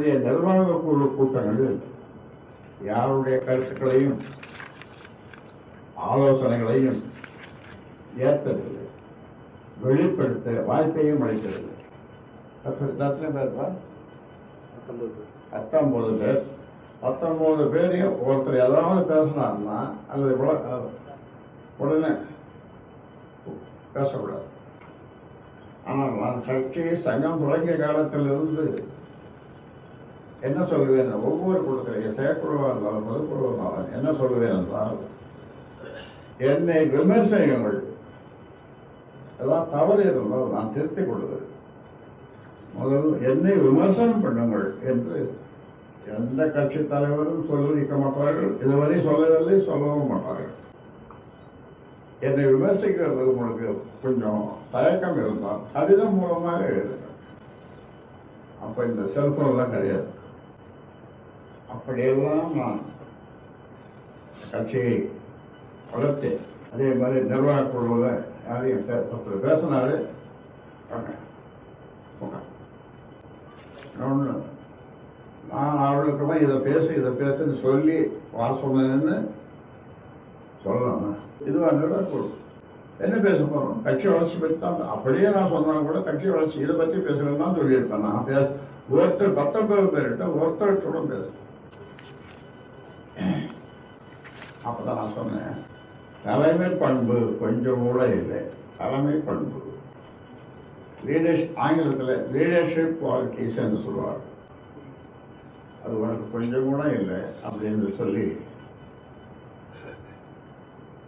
என்னுடைய நிர்வாக குழு கூட்டங்களில் யாருடைய கருத்துக்களையும் ஆலோசனைகளையும் ஏற்கவில்லை. வெளிப்படுத்த வாய்ப்பையும் அப்படி எத்தனை பேர்ப்பா பத்தொன்பது பேர். பத்தொன்பது பேரையும் ஒருத்தர் ஏதாவது பேசினார்னா அல்லது உடனே பேசக்கூடாது. ஆனால் நான் கட்சி சங்கம் தொடங்கிய காலத்திலிருந்து என்ன சொல்லுவேன்? ஒவ்வொரு குழுக்களில் செயற்குழுவாக இருந்தாலும் பொதுக்குழுவாக இருந்தாலும் என்ன சொல்லுவேன் என்றால் என்னை விமர்சனங்கள் எல்லாம் தவறு இருந்தால் நான் திருத்திக் கொள்கிறேன் முதல் என்னை விமர்சனம் பண்ணுங்கள் என்று எந்த கட்சி தலைவரும் சொல்லிருக்க மாட்டார்கள். இதுவரை சொல்லவில்லை சொல்லவும் மாட்டார்கள். என்னை விமர்சிக்கிறது உங்களுக்கு கொஞ்சம் தயக்கம் இருந்தால் கடிதம் மூலமாக எழுதுங்க அப்போ இந்த செல்ஃபோன்லாம் கிடையாது. அப்படியெல்லாம் நான் கட்சியை வளர்த்தேன் அதே மாதிரி நிர்வாகக் குழுவில் யாரையும் ஒருத்தர் பேசினாரு. ஒன்று நான் அவர்களுக்கெல்லாம் இதை பேசு இதை பேசுன்னு சொல்லி வர சொன்னேன்னு சொல்லணும். இதுவா நிர்வாக குழு? என்ன பேச போகிறோம் கட்சி வளர்ச்சி பற்றி தான். அப்படியே நான் சொன்னாலும் கூட கட்சி வளர்ச்சி இதை பற்றி பேசுகிறேன்னு தான் சொல்லியிருப்பேன். நான் பேச ஒருத்தர் பத்தொன்பது பேர்கிட்ட ஒருத்தர் கூட பேச அப்பதான் நான் சொன்னேன். தலைமை பண்பு கொஞ்சம் கூட இல்லை. தலைமை பண்பு. லீடர்ஷிப் ஆங்கிலத்தில் லீடர்ஷிப் குவாலிட்டிஸ் என்று சொல்லுவார். அது உனக்கு கொஞ்சம் கூட இல்லை அப்படின்னு சொல்லி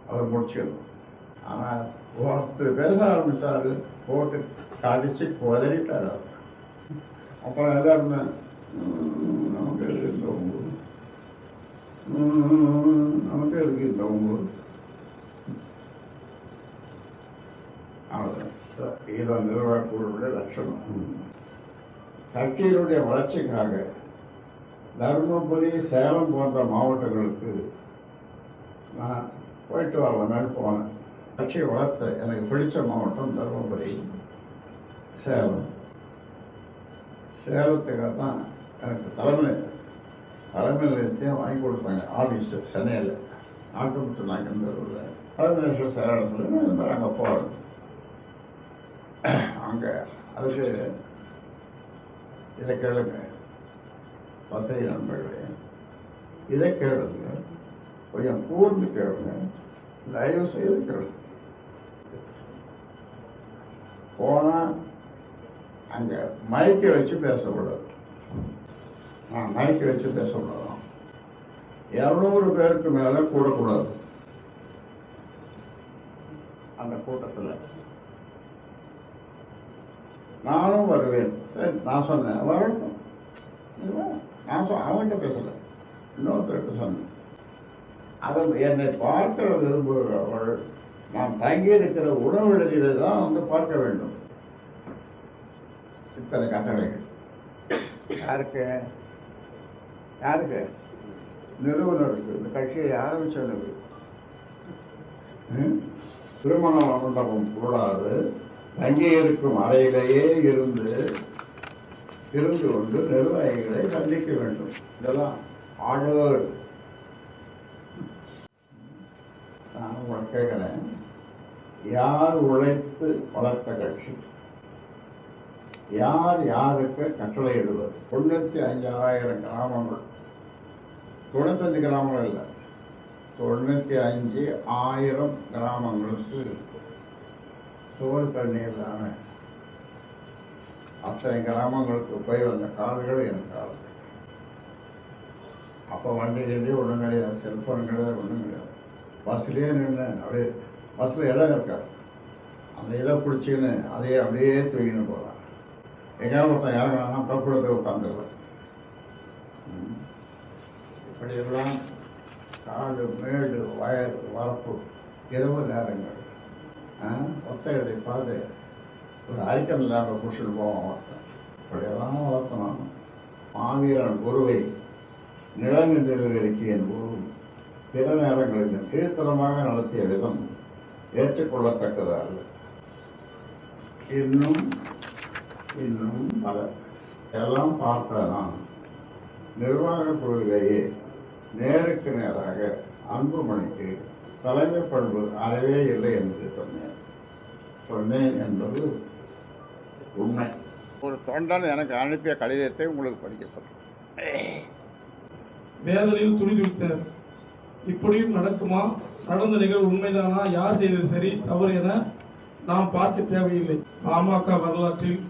அவர் முடிச்சிடணும் ஆனால் ஒருத்தர் பேச ஆரம்பித்தார் போட்டு கடிச்சு குதறிட்டார் அவர். அப்புறம் எல்லாருமே நமக்கு இது நிர்வாகக்குழுவுடைய லட்சணம். கட்சியினுடைய வளர்ச்சிக்காக தருமபுரி சேலம் போன்ற மாவட்டங்களுக்கு நான் போயிட்டு வரலாமே போனேன். கட்சியை வளர்த்த எனக்கு பிடிச்ச மாவட்டம் தருமபுரி சேலம். சேலத்துக்காக தான் எனக்கு தலைமை தலைமை நிலையத்தையும் வாங்கி கொடுத்தாங்க. ஆஃபீஸு சென்னையில். நாட்டுமுத்து நாயக்கந்தூரில் தலைமை நிலையம் சேலம் சொல்லி இந்த மாதிரி அங்கே போகிறேன் அங்கே அதுக்கு இதை கேளுங்க. பத்திரிகை நண்பர்களே இதை கேளுங்க. கொஞ்சம் கூர்ந்து கேளுங்க. தயவு செய்து கேளுங்க. போனால் அங்கே மைக்கை வச்சு பேசக்கூடாது. நான் மயக்க வச்சு பேசக்கூடாது. இரநூறு பேருக்கு மேலே கூடக்கூடாது. அந்த கூட்டத்தில். நானும் வருவேன். சரி நான் சொன்னேன். வரட்டும். நான் சொ அவன்கிட்ட பேசலை. இன்னொருத்தர்கிட்ட சொன்னேன். அவன் என்னை பார்க்கிற விரும்புகிறவள் நான் தங்கியிருக்கிற உணவு தான் வந்து பார்க்க வேண்டும். இத்தனை கட்டளைகள். யாருக்கு? யாருக்கு? நிறுவனருக்கு இந்த கட்சியை ஆரம்பித்தவனுக்கு திருமண மண்டபம் கூடாது தங்கி இருக்கும் அறையிலேயே இருந்து இருந்து கொண்டு நிர்வாகிகளை சந்திக்க வேண்டும். இதெல்லாம் ஆர்டர் நான் உங்களை கேட்கிறேன். யார் உழைத்து வளர்த்த கட்சி? யார் யாருக்கு கட்டளை இடுவது? தொண்ணூற்றி அஞ்சாயிரம் கிராமங்கள். தொண்ணூத்தஞ்சு கிராமங்கள் இல்லை. தொண்ணூற்றி அஞ்சு ஆயிரம் கிராமங்களுக்கு சோறு தண்ணீர் இல்லாமல் அத்தனை கிராமங்களுக்கு போய் வந்த கால்கள் என் கால்கள் அப்போ வண்டி கிண்டி ஒன்றும் கிடையாது. செல்ஃபோன் கிடையாது ஒன்றும் கிடையாது. பஸ்லேயே நின்று அப்படியே பஸ்ஸில் இடம் இருக்காது அந்த இதை பிடிச்சிக்கின்னு அதையே அப்படியே தூக்கின்னு போகலாம் எங்கேயாவது ஒருத்தன் இறங்கினா கப்புல எல்லாம் காடு மேடு வயல் வரப்பு இரவு நேரங்கள். ஆ, பார்த்து ஒரு அரிக்கன் லேம்பை குடிச்சிட்டு போவோம் ஒருத்தன் இப்படியெல்லாம் வளர்த்தணும் மாவீரன் குருவை நிலநின்றிருக்க என் குரு. பிற நேரங்களில் கீழ்த்தனமாக நடத்திய விதம் ஏற்றுக்கொள்ளத்தக்கதாக. இன்னும் இன்னும் பல. எல்லாம் பார்க்கலாம் நிர்வாக குழுவிலேயே நேருக்கு நேராக அன்புமணிக்கு தலைமை பண்பு அறவே இல்லை என்று சொன்னேன். சொன்னேன் என்பது உண்மை. ஒரு தொண்டன் எனக்கு அனுப்பிய கடிதத்தை உங்களுக்கு படிக்க சொல்றேன். வேதனையில் துடிதுடித்தனர் இப்படியும் நடக்குமா? நடந்த நிகழ்வு உண்மைதானா? யார் செய்தது சரி தவறு என நாம் பார்க்க தேவையில்லை. பாமக வரலாற்றில்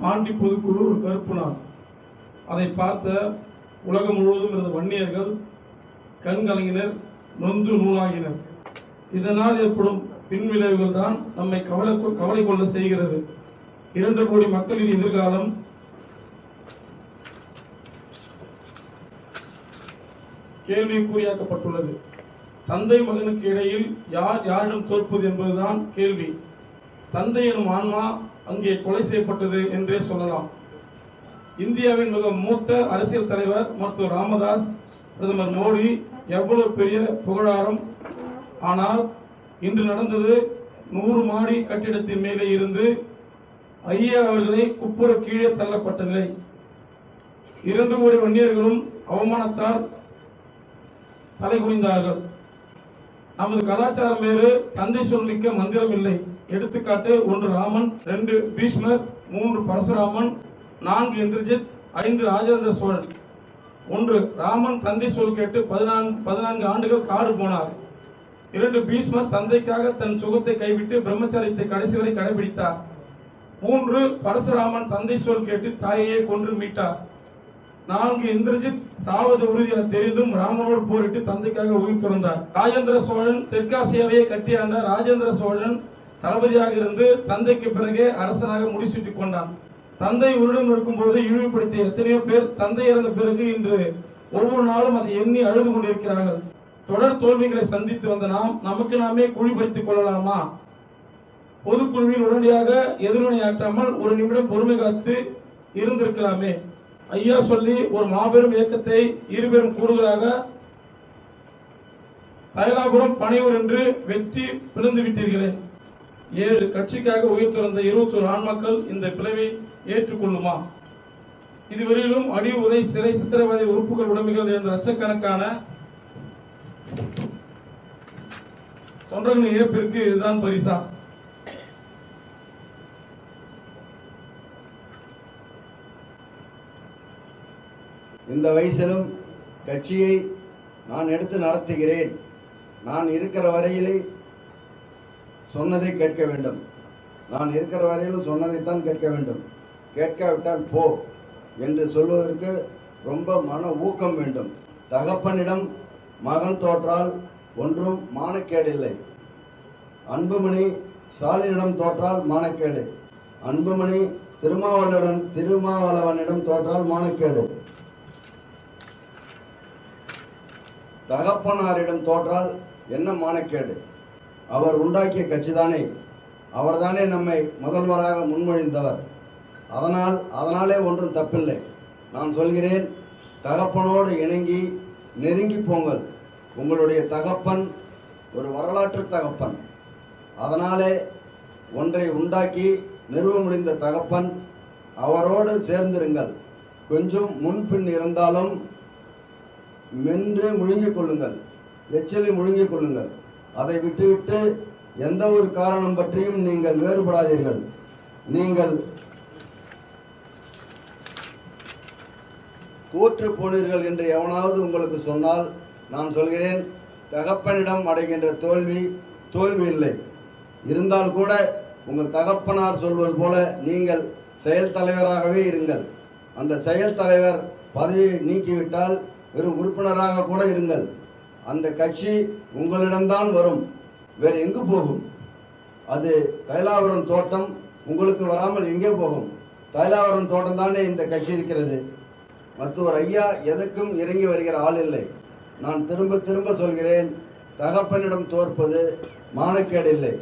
பாண்டி பொதுக்குழு ஒரு கருப்பு நாள். அதை பார்த்த உலகம் முழுவதும் இருந்த வன்னியர்கள் கண்கலங்கினர் நொந்து நூலாகினர். இதனால் ஏற்படும் பின்விளைவுகள் தான் நம்மை கவலை கவலை கொள்ள செய்கிறது. இரண்டு கோடி மக்களின் எதிர்காலம் கேள்விக்குறியாக்கப்பட்டுள்ளது. தந்தை மகனுக்கு இடையில் யார் யாரிடம் தோற்பது என்பதுதான் கேள்வி. தந்தை எனும் ஆன்மா அங்கே கொலை செய்யப்பட்டது என்றே சொல்லலாம். இந்தியாவின் மிக மூத்த அரசியல் தலைவர் மருத்துவர் ராமதாஸ் பிரதமர் மோடி எவ்வளவு பெரிய புகழாரம். ஆனால் இன்று நடந்தது நூறு மாடி கட்டிடத்தின் மேலே இருந்து ஐயா அவர்களை குப்புற கீழே தள்ளப்பட்ட நிலை. இரண்டு கோடி வன்னியர்களும் அவமானத்தால் தலை குனிந்தார்கள் நமது கலாச்சாரம் வேறு தந்தை சொல்மிக்க மந்திரம் இல்லை எடுத்துக்காட்டு ஒன்று ராமன் ரெண்டு பீஷ்மர் மூன்று பரசுராமன் நான்கு இந்திரஜித் ஐந்து ராஜேந்திர சோழன். ஒன்று ராமன் தந்தை சொல் கேட்டு பதினான்கு பதினான்கு ஆண்டுகள் காடு போனார். இரண்டு பீஷ்மர் தந்தைக்காக தன் சுகத்தை கைவிட்டு பிரம்மச்சாரியத்தை கடைசி வரை கடைபிடித்தார். மூன்று பரசுராமன் தந்தை சொல் கேட்டு தாயையே கொன்று மீட்டார். நான்கு இந்திரஜித் சாவது உறுதி என தெரிந்தும் ராமனோடு போரிட்டு தந்தைக்காக உயிர் துறந்தார். ராஜேந்திர சோழன் தெற்காசியாவையே கட்டியாண்ட ராஜேந்திர சோழன் தளபதியாக இருந்து தந்தைக்கு பிறகே அரசனாக முடிசூட்டிக் கொண்டான். தந்தை உருடன் இருக்கும்போது இழிவுபடுத்திய எத்தனையோ பேர் தந்தை இறந்த பிறகு இன்று ஒவ்வொரு நாளும் அதை எண்ணி அழுது கொண்டிருக்கிறார்கள். தொடர் தோல்விகளை சந்தித்து வந்த நாம் நமக்கு நாமே குழி பறித்துக் கொள்ளலாமா? பொதுக்குழுவில் உடனடியாக எதிர்வினையாற்றாமல் ஒரு நிமிடம் பொறுமை காத்து இருந்திருக்கலாமே. ஐயா சொல்லி ஒரு மாபெரும் இயக்கத்தை இருபெரும் கூறுகளாக தைலாபுரம் பனையூர் என்று வெற்றி விழுந்து விட்டீர்களே. ஏழு கட்சிக்காக உயிர் துறந்த இருபத்தோரு ஆண்மக்கள் இந்த பிளவை ஏற்றுக்கொள்ளுமா? இதுவரையிலும் அடி உதை சிறை சித்திரவதை உறுப்புகள் உடைமைகள் என்ற லட்சக்கணக்கான தொண்டர்களின் இழப்பிற்கு இதுதான் பரிசா. இந்த வயசிலும் கட்சியை நான் எடுத்து நடத்துகிறேன். நான் இருக்கிற வரையிலே சொன்னதை கேட்க வேண்டும். நான் இருக்கிற வரையிலும் சொன்னதைத்தான் கேட்க வேண்டும். கேட்காவிட்டால் போ என்று சொல்வதற்கு ரொம்ப மன ஊக்கம் வேண்டும். தகப்பனிடம் மகன் தோற்றால் ஒன்றும் மானக்கேடில்லை. அன்புமணி ஸ்டாலினிடம் தோற்றால் மானக்கேடு. அன்புமணி திருமாவளவன் திருமாவளவனிடம் தோற்றால் மானக்கேடு. தகப்பனாரிடம் தோற்றால் என்ன மானக்கேடு? அவர் உண்டாக்கிய கட்சிதானே. அவர்தானே நம்மை முதல்வராக முன்மொழிந்தவர். அதனால் அதனாலே ஒன்றும் தப்பில்லை. நான் சொல்கிறேன் தகப்பனோடு இணங்கி நெருங்கி போங்கள். உங்களுடைய தகப்பன் ஒரு வரலாற்று தகப்பன். அதனாலே ஒன்றை உண்டாக்கி நிறுவ முடிந்த தகப்பன் அவரோடு சேர்ந்திருங்கள். கொஞ்சம் முன்பின் இருந்தாலும் மென்று முழுங்கிக் கொள்ளுங்கள். எச்சிலை முழுங்கிக் கொள்ளுங்கள். அதை விட்டுவிட்டு எந்த ஒரு காரணம் பற்றியும் நீங்கள் வேறுபடாதீர்கள். நீங்கள் தோற்று போனீர்கள் என்று எவனாவது உங்களுக்கு சொன்னால் நான் சொல்கிறேன் தகப்பனிடம் அடைகின்ற தோல்வி தோல்வி இல்லை. இருந்தால் கூட உங்கள் தகப்பனார் சொல்வது போல நீங்கள் செயல் தலைவராகவே இருங்கள். அந்த செயல் தலைவர் பதவியை நீக்கிவிட்டால் வெறும் உறுப்பினராக கூட இருங்கள். அந்த கட்சி உங்களிடம்தான் வரும். வேறு எங்கு போகும்? அது தைலாபுரம் தோட்டம் உங்களுக்கு வராமல் எங்கே போகும்? தைலாவரம் தோட்டம் தானே இந்த கட்சி இருக்கிறது. மற்றொரு ஐயா எதுக்கும் இறங்கி வருகிற ஆள் இல்லை. நான் திரும்ப திரும்ப சொல்கிறேன் தகப்பனிடம் தோற்பது மானக்கேடு இல்லை.